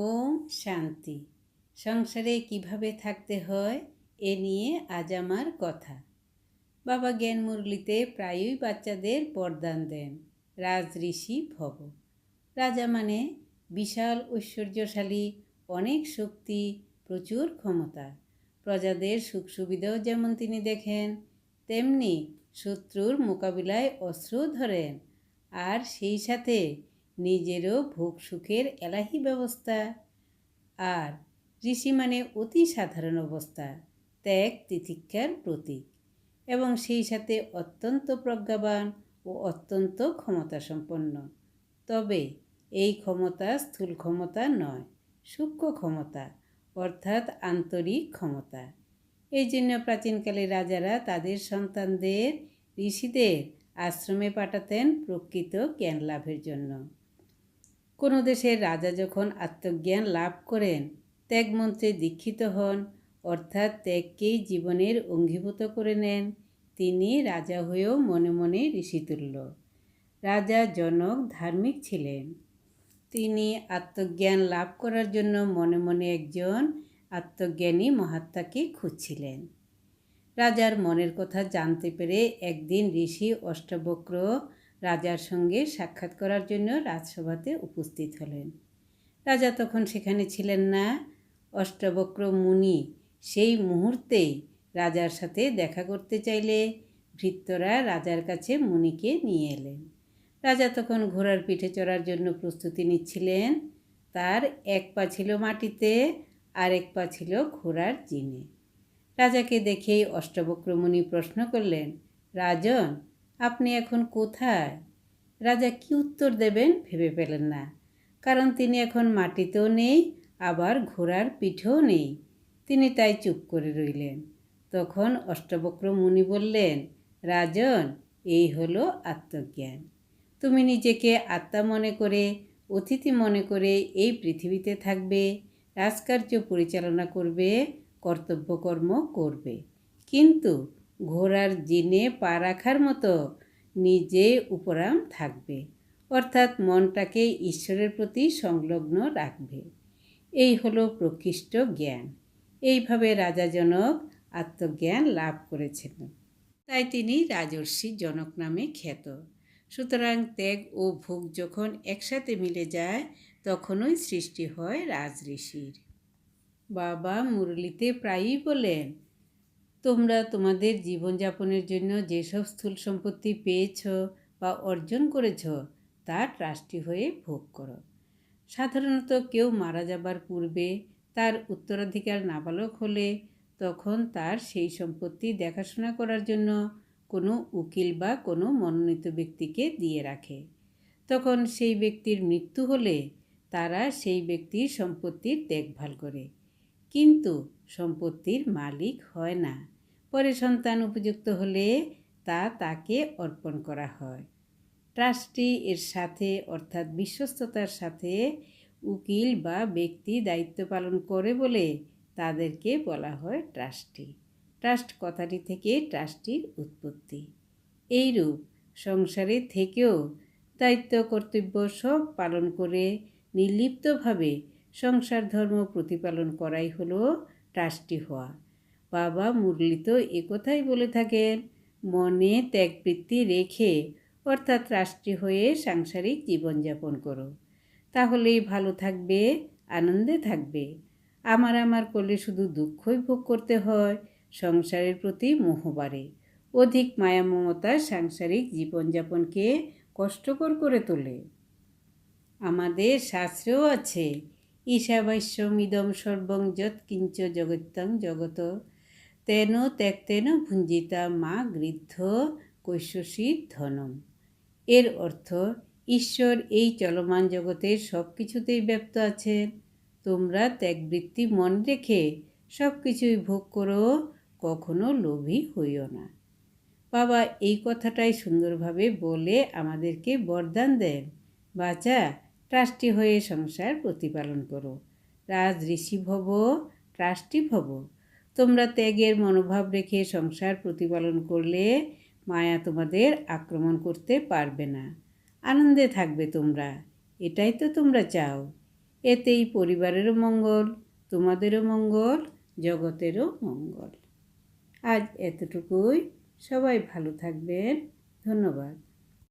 ওম শান্তি। সংসারে কীভাবে থাকতে হয়, এ নিয়ে আজ আমার কথা। বাবা জ্ঞান মুরলিতে প্রায়ই বাচ্চাদের বরদান দেন, রাজ ঋষি ভব। রাজা মানে বিশাল, ঐশ্বর্যশালী, অনেক শক্তি, প্রচুর ক্ষমতা। প্রজাদের সুখ সুবিধাও যেমন তিনি দেখেন, তেমনি শত্রুর মোকাবিলায় অস্ত্র ধরেন। আর সেই সাথে নিজেরও ভোগ সুখের এলাহি ব্যবস্থা। আর ঋষি মানে অতি সাধারণ অবস্থা, ত্যাগ তিতিক্ষার প্রতীক এবং সেই সাথে অত্যন্ত প্রজ্ঞাবান ও অত্যন্ত ক্ষমতা সম্পন্ন তবে এই ক্ষমতা স্থূল ক্ষমতা নয়, সূক্ষ্ম ক্ষমতা, অর্থাৎ আন্তরিক ক্ষমতা। এই জন্য প্রাচীনকালে রাজারা তাদের সন্তানদের ঋষিদের আশ্রমে পাঠাতেন প্রকৃত জ্ঞান লাভের জন্য। কোনো দেশের রাজা যখন আত্মজ্ঞান লাভ করেন, ত্যাগমন্ত্রে দীক্ষিত হন, অর্থাৎ ত্যাগকেই জীবনের অঙ্গীভূত করে নেন, তিনি রাজা হয়েও মনে মনে ঋষিতুল্য। রাজা জনক ধার্মিক ছিলেন। তিনি আত্মজ্ঞান লাভ করার জন্য মনে মনে একজন আত্মজ্ঞানী মহাত্মাকে খুঁজছিলেন। রাজার মনের কথা জানতে পেরে একদিন ঋষি অষ্টবক্র রাজার সঙ্গে সাক্ষাৎ করার জন্য রাজসভাতে উপস্থিত হলেন। রাজা তখন সেখানে ছিলেন না। অষ্টবক্র মুনি সেই মুহূর্তেই রাজার সাথে দেখা করতে চাইলে ভৃত্যরা রাজার কাছে মুনিকে নিয়ে এলেন। রাজা তখন ঘোড়ার পিঠে চড়ার জন্য প্রস্তুতি নিচ্ছিলেন। তার এক পা ছিল মাটিতে আর এক পা ছিল ঘোড়ার জিনে। রাজাকে দেখেই অষ্টবক্রমণি প্রশ্ন করলেন, রাজন আপনি এখন কোথায়? রাজা কি উত্তর দেবেন ভেবে পেলেন না। কারণ তিনি এখন মাটিতেও নেই, আবার ঘোড়ার পিঠেও নেই। তিনি তাই চুপ করে রইলেন। তখন অষ্টবক্র মুনি বললেন, রাজন, এই হলো আত্মজ্ঞান। তুমি নিজেকে আত্মা মনে করে, অতিথি মনে করে এই পৃথিবীতে থাকবে, রাজকার্য পরিচালনা করবে, কর্তব্যকর্ম করবে। কিন্তু ঘোড়ার জিনে পা রাখার মতো নিজে উপরাম থাকবে। অর্থাৎ মনটাকে ঈশ্বরের প্রতি সংলগ্ন রাখবে। এই হলো প্রকৃষ্ট জ্ঞান। এইভাবে রাজাজনক আত্মজ্ঞান লাভ করেছেন। তাই তিনি রাজর্ষি জনক নামে খ্যাত। সুতরাং ত্যাগ ও ভোগ যখন একসাথে মিলে যায়, তখনই সৃষ্টি হয় রাজঋষির। বাবা মুরলিতে প্রায়ই বলেন তোমরা তোমাদের জীবনযাপনের জন্য যেসব স্থূল সম্পত্তি পেয়েছ বা অর্জন করেছ, তা ট্রাস্টি হয়ে ভোগ করো। সাধারণত কেউ মারা যাবার পূর্বে তার উত্তরাধিকার নাবালক হলে তখন তার সেই সম্পত্তি দেখাশোনা করার জন্য কোনো উকিল বা কোনো মনোনীত ব্যক্তিকে দিয়ে রাখে। তখন সেই ব্যক্তির মৃত্যু হলে তারা সেই ব্যক্তির সম্পত্তির দেখভাল করে। কিন্তু সম্পত্তির মালিক হয় না। পরে সন্তান উপযুক্ত হলে তা তাকে অর্পণ করা হয়। ট্রাস্টি এর সাথে, অর্থাৎ বিশ্বস্ততার সাথে, উকিল বা ব্যক্তি দায়িত্ব পালন করে বলে তাদেরকে বলা হয় ট্রাস্টি। ট্রাস্ট কথাটি থেকে ট্রাস্টির উৎপত্তি। এইরূপ সংসারে থেকেও দায়িত্ব, কর্তব্য সব পালন করে নির্লিপ্তভাবে সংসার ধর্ম প্রতিপালন করাই হলো ট্রাস্টি হওয়া। বাবা মুরলি তো একথাই বলে থাকেন, মনে ত্যাগবৃত্তি রেখে অর্থাৎ রাষ্ট্রী হয়ে সাংসারিক জীবনযাপন করো। তাহলেই ভালো থাকবে, আনন্দে থাকবে। আমার আমার করলে শুধু দুঃখই ভোগ করতে হয়, সংসারের প্রতি মোহ বাড়ে। অধিক মায়া মমতা সাংসারিক জীবনযাপনকে কষ্টকর করে তোলে। আমাদের শাস্ত্রেও আছে ঈশাবাস্যমিদম সর্বং যৎ কিঞ্চ জগত্তং জগত। তেন ত্যাক্তেন ভুঞ্জিতা মা গৃদ্ধ কৈশসী ধনম। এর অর্থ, ঈশ্বর এই চলমান জগতের সব কিছুতেই ব্যপ্ত আছেন। তোমরা ত্যাগবৃত্তি মন রেখে সব কিছুই ভোগ করো, কখনো লোভী হইও না। বাবা এই কথাটাই সুন্দরভাবে বলে আমাদেরকে বরদান দেন। বাচ্চা ট্রাস্টি হয়ে সংসার প্রতিপালন করো। রাজ ঋষি ভব, ট্রাস্টি ভব। তোমরা ত্যাগের মনোভাব রেখে সংসার প্রতিপালন করলে মায়া তোমাদের আক্রমণ করতে পারবে না। আনন্দে থাকবে তোমরা। এটাই তো তোমরা চাও। এতেই পরিবারেরও মঙ্গল, তোমাদেরও মঙ্গল, জগতেরও মঙ্গল। আজ এতটুকুই। সবাই ভালো থাকবেন। ধন্যবাদ।